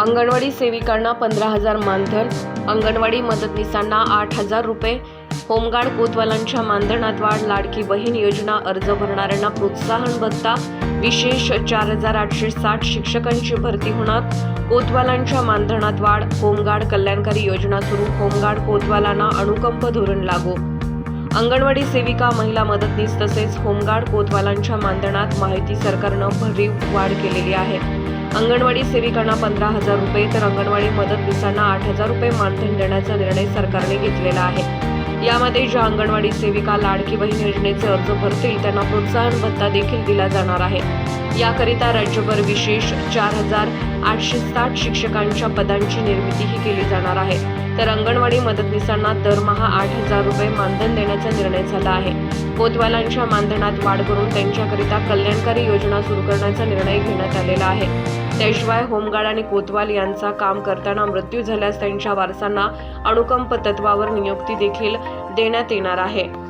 अंगणवाडी सेविकांना पंधरा हजार मानधन अंगणवाडी मदतनीसांना आठ हजार रुपये होमगार्ड कोतवालांच्या मानधनात वाढ लाडकी बहीण योजना अर्ज भरणाऱ्यांना प्रोत्साहन भत्ता विशेष चार हजार आठशे साठ शिक्षकांची भरती होणार कोतवालांच्या मानधनात वाढ होमगार्ड कल्याणकारी योजना सुरू होमगार्ड कोतवालांना अनुकंप धोरण लागू. अंगणवाडी सेविका महिला मदतनीस तसेच होमगार्ड कोतवालांच्या मानधनात माहिती सरकारनं भरीव वाढ केलेली आहे. अंगणवाडी सेविकांना पंधरा हजार रुपये तर अंगणवाडी मदतनीसांना आठ हजार रुपये मानधन देण्याचा निर्णय सरकारने घेतलेला आहे. यामध्ये ज्या अंगणवाडी सेविका लाडकी बहीण योजनेचे अर्ज भरतील त्यांना प्रोत्साहन भत्ता देखील दिला जाणार आहे. याकरिता राज्यभर विशेष चार हजार आठशे साठ शिक्षकांच्या पदांची निर्मितीही केली जाणार आहे. तर अंगणवाडी मदतनीसांना दरमहा आठ हजार रुपये मानधन देण्याचा निर्णय झाला आहे. कोतवालांच्या मानधनात वाढ करून त्यांच्याकरिता कल्याणकारी योजना सुरू करण्याचा निर्णय घेण्यात आलेला आहे. त्याशिवाय होमगार्ड आणि कोतवाल यांचा काम करताना मृत्यू झाल्यास त्यांच्या वारसांना अनुकंप तत्वावर नियुक्ती देखील देण्यात येणार आहे.